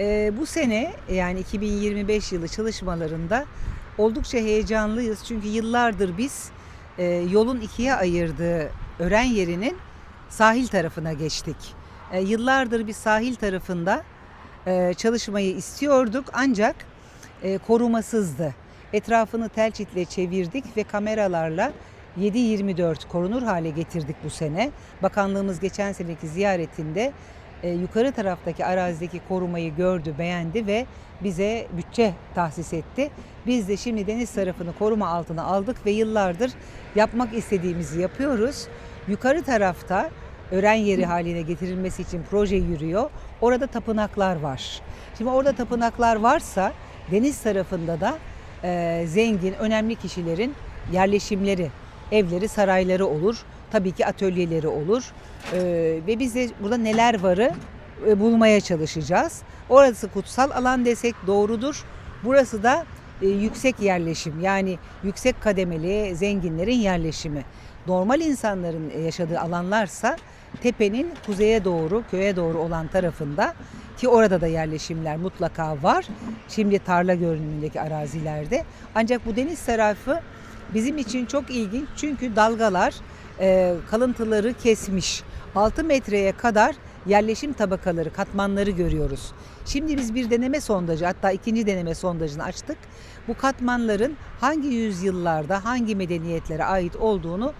Ee, bu sene yani 2025 yılı çalışmalarında oldukça heyecanlıyız. Çünkü yıllardır biz e, yolun ikiye ayırdığı öğren yerinin sahil tarafına geçtik. E, yıllardır biz sahil tarafında e, çalışmayı istiyorduk ancak e, korumasızdı. Etrafını tel çitle çevirdik ve kameralarla 7-24 korunur hale getirdik bu sene. Bakanlığımız geçen seneki ziyaretinde e, yukarı taraftaki arazideki korumayı gördü, beğendi ve bize bütçe tahsis etti. Biz de şimdi deniz tarafını koruma altına aldık ve yıllardır yapmak istediğimizi yapıyoruz. Yukarı tarafta öğren yeri haline getirilmesi için proje yürüyor. Orada tapınaklar var. Şimdi orada tapınaklar varsa deniz tarafında da e, zengin, önemli kişilerin yerleşimleri, evleri, sarayları olur. Tabii ki atölyeleri olur. E, ve biz de burada neler varı e, bulmaya çalışacağız. Orası kutsal alan desek doğrudur. Burası da e, yüksek yerleşim yani yüksek kademeli zenginlerin yerleşimi. Normal insanların yaşadığı alanlarsa tepenin kuzeye doğru, köye doğru olan tarafında ki orada da yerleşimler mutlaka var. Şimdi tarla görünümündeki arazilerde. Ancak bu deniz tarafı bizim için çok ilginç çünkü dalgalar e, kalıntıları kesmiş. 6 metreye kadar yerleşim tabakaları, katmanları görüyoruz. Şimdi biz bir deneme sondajı hatta ikinci deneme sondajını açtık. Bu katmanların hangi yüzyıllarda, hangi medeniyetlere ait olduğunu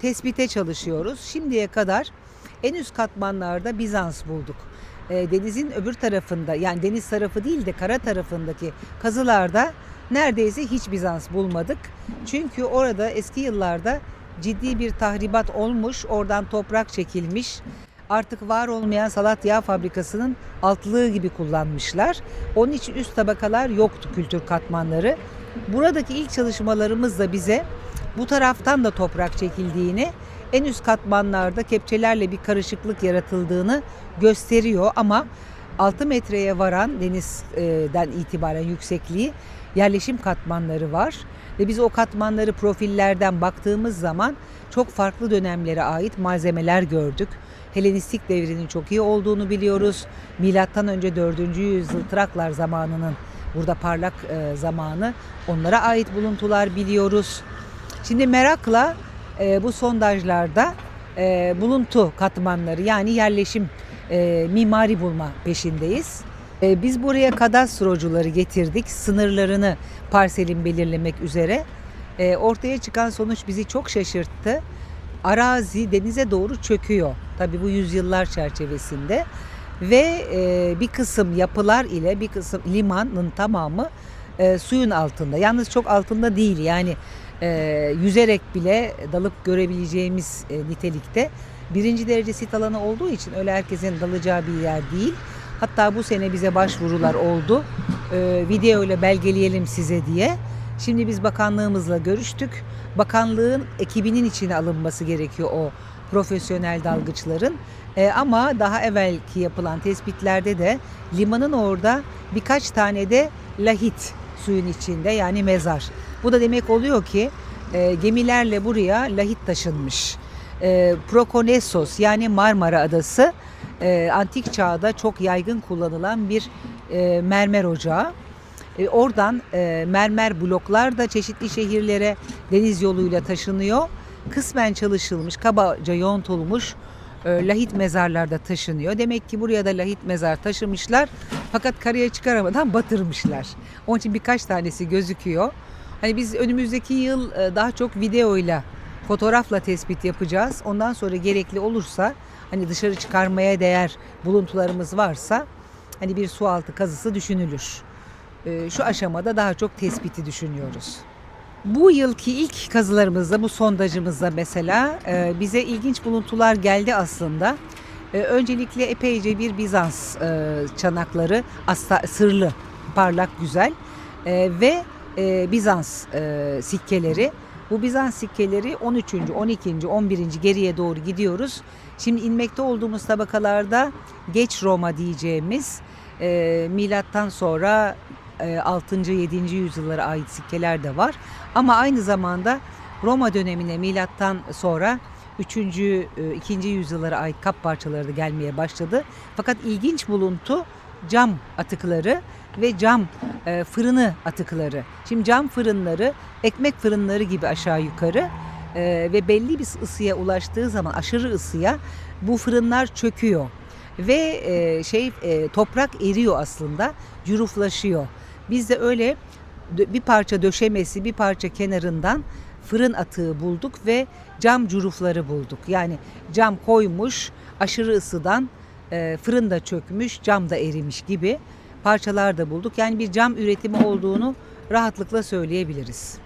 tespite çalışıyoruz. Şimdiye kadar en üst katmanlarda Bizans bulduk. E, denizin öbür tarafında yani deniz tarafı değil de kara tarafındaki kazılarda neredeyse hiç Bizans bulmadık. Çünkü orada eski yıllarda ciddi bir tahribat olmuş, oradan toprak çekilmiş. Artık var olmayan salat yağ fabrikasının altlığı gibi kullanmışlar. Onun için üst tabakalar yoktu kültür katmanları. Buradaki ilk çalışmalarımız da bize bu taraftan da toprak çekildiğini, en üst katmanlarda kepçelerle bir karışıklık yaratıldığını gösteriyor ama 6 metreye varan denizden itibaren yüksekliği yerleşim katmanları var ve biz o katmanları profillerden baktığımız zaman çok farklı dönemlere ait malzemeler gördük. Helenistik devrinin çok iyi olduğunu biliyoruz. Milattan önce 4. yüzyıl Traklar zamanının burada parlak e, zamanı onlara ait buluntular biliyoruz. Şimdi merakla e, bu sondajlarda e, buluntu katmanları yani yerleşim e, mimari bulma peşindeyiz. E, biz buraya kadastrocuları getirdik sınırlarını parselin belirlemek üzere. E, ortaya çıkan sonuç bizi çok şaşırttı. Arazi denize doğru çöküyor. Tabii bu yüzyıllar çerçevesinde ve e, bir kısım yapılar ile bir kısım limanın tamamı e, suyun altında. Yalnız çok altında değil yani e, yüzerek bile dalıp görebileceğimiz e, nitelikte. Birinci derece sit alanı olduğu için öyle herkesin dalacağı bir yer değil. Hatta bu sene bize başvurular oldu. E, video ile belgeleyelim size diye. Şimdi biz bakanlığımızla görüştük. Bakanlığın ekibinin içine alınması gerekiyor o profesyonel dalgıçların. E, ama daha evvelki yapılan tespitlerde de limanın orada birkaç tane de lahit suyun içinde yani mezar. Bu da demek oluyor ki e, gemilerle buraya lahit taşınmış. E, Prokonesos yani Marmara Adası e, antik çağda çok yaygın kullanılan bir e, mermer ocağı. E, oradan e, mermer bloklar da çeşitli şehirlere deniz yoluyla taşınıyor. Kısmen çalışılmış, kabaca yontulmuş e, lahit mezarlarda taşınıyor. Demek ki buraya da lahit mezar taşımışlar fakat karaya çıkaramadan batırmışlar. Onun için birkaç tanesi gözüküyor. Hani biz önümüzdeki yıl e, daha çok videoyla, fotoğrafla tespit yapacağız. Ondan sonra gerekli olursa hani dışarı çıkarmaya değer buluntularımız varsa hani bir su altı kazısı düşünülür. E, Şu aşamada daha çok tespiti düşünüyoruz. Bu yılki ilk kazılarımızda, bu sondajımızda mesela e, bize ilginç buluntular geldi aslında. E, Öncelikle epeyce bir Bizans e, çanakları, asla, sırlı, parlak, güzel E, ve e, Bizans e, sikkeleri. Bu Bizans sikkeleri 13. 12. 11. geriye doğru gidiyoruz. Şimdi inmekte olduğumuz tabakalarda geç Roma diyeceğimiz milattan sonra e, 6. 7. yüzyıllara ait sikkeler de var. Ama aynı zamanda Roma dönemine milattan sonra 3. 2. yüzyıllara ait kap parçaları da gelmeye başladı. Fakat ilginç buluntu cam atıkları ve cam e, fırını atıkları. Şimdi cam fırınları ekmek fırınları gibi aşağı yukarı e, ve belli bir ısıya ulaştığı zaman aşırı ısıya bu fırınlar çöküyor ve e, şey e, toprak eriyor aslında, cüruflaşıyor. Biz de öyle bir parça döşemesi, bir parça kenarından fırın atığı bulduk ve cam cürufları bulduk. Yani cam koymuş, aşırı ısıdan e, fırın da çökmüş, cam da erimiş gibi parçalar da bulduk. Yani bir cam üretimi olduğunu rahatlıkla söyleyebiliriz.